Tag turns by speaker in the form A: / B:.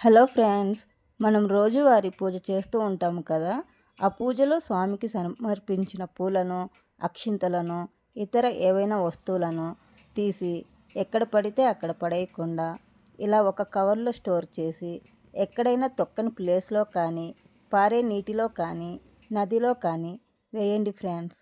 A: Hello friends మనం రోజువారీ పూజ చేస్తూ ఉంటాము కదా? ఆ పూజలో స్వామికి సమర్పించిన పూలను అక్షింతలను ఇతర ఏవైనా వస్తువులను తీసి ఎక్కడ పడితే అక్కడ పడేయకుండా ఇలా ఒక కవర్లో స్టోర్ చేసి ఎక్కడైనా తొక్కని ప్లేస్లో కానీ పారే నీటిలో కానీ నదిలో కానీ వేయండి ఫ్రెండ్స్.